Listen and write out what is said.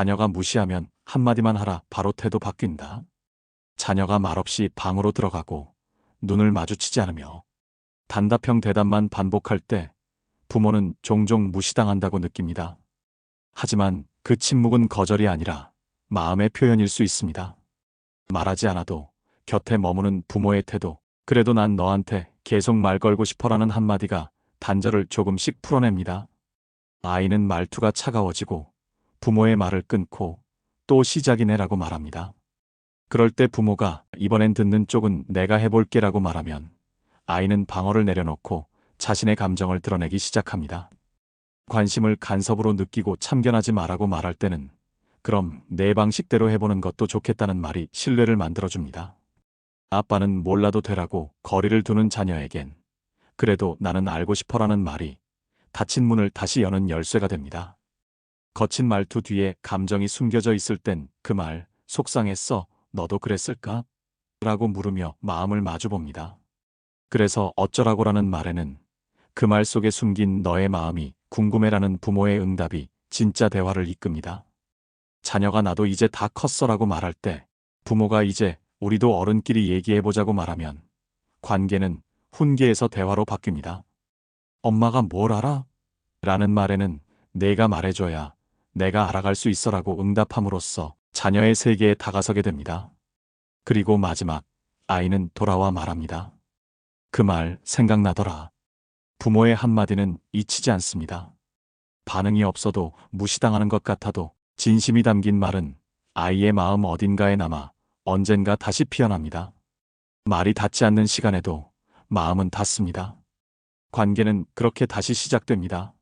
자녀가 무시하면 한마디만 하라 바로 태도 바뀐다. 자녀가 말없이 방으로 들어가고 눈을 마주치지 않으며 단답형 대답만 반복할 때 부모는 종종 무시당한다고 느낍니다. 하지만 그 침묵은 거절이 아니라 마음의 표현일 수 있습니다. 말하지 않아도 곁에 머무는 부모의 태도, 그래도 난 너한테 계속 말 걸고 싶어라는 한마디가 단절을 조금씩 풀어냅니다. 아이는 말투가 차가워지고 부모의 말을 끊고 또 시작이네라고 말합니다. 그럴 때 부모가 이번엔 듣는 쪽은 내가 해볼게라고 말하면 아이는 방어를 내려놓고 자신의 감정을 드러내기 시작합니다. 관심을 간섭으로 느끼고 참견하지 말라고 말할 때는 그럼 내 방식대로 해보는 것도 좋겠다는 말이 신뢰를 만들어줍니다. 아빠는 몰라도 되라고 거리를 두는 자녀에겐 그래도 나는 알고 싶어라는 말이 닫힌 문을 다시 여는 열쇠가 됩니다. 거친 말투 뒤에 감정이 숨겨져 있을 땐 그 말 속상했어 너도 그랬을까? 라고 물으며 마음을 마주봅니다. 그래서 어쩌라고라는 말에는 그 말 속에 숨긴 너의 마음이 궁금해라는 부모의 응답이 진짜 대화를 이끕니다. 자녀가 나도 이제 다 컸어라고 말할 때 부모가 이제 우리도 어른끼리 얘기해보자고 말하면 관계는 훈계에서 대화로 바뀝니다. 엄마가 뭘 알아? 라는 말에는 내가 말해줘야 내가 알아갈 수 있어라고 응답함으로써 자녀의 세계에 다가서게 됩니다. 그리고 마지막 아이는 돌아와 말합니다. 그 말 생각나더라. 부모의 한마디는 잊히지 않습니다. 반응이 없어도 무시당하는 것 같아도 진심이 담긴 말은 아이의 마음 어딘가에 남아 언젠가 다시 피어납니다. 말이 닿지 않는 시간에도 마음은 닿습니다. 관계는 그렇게 다시 시작됩니다.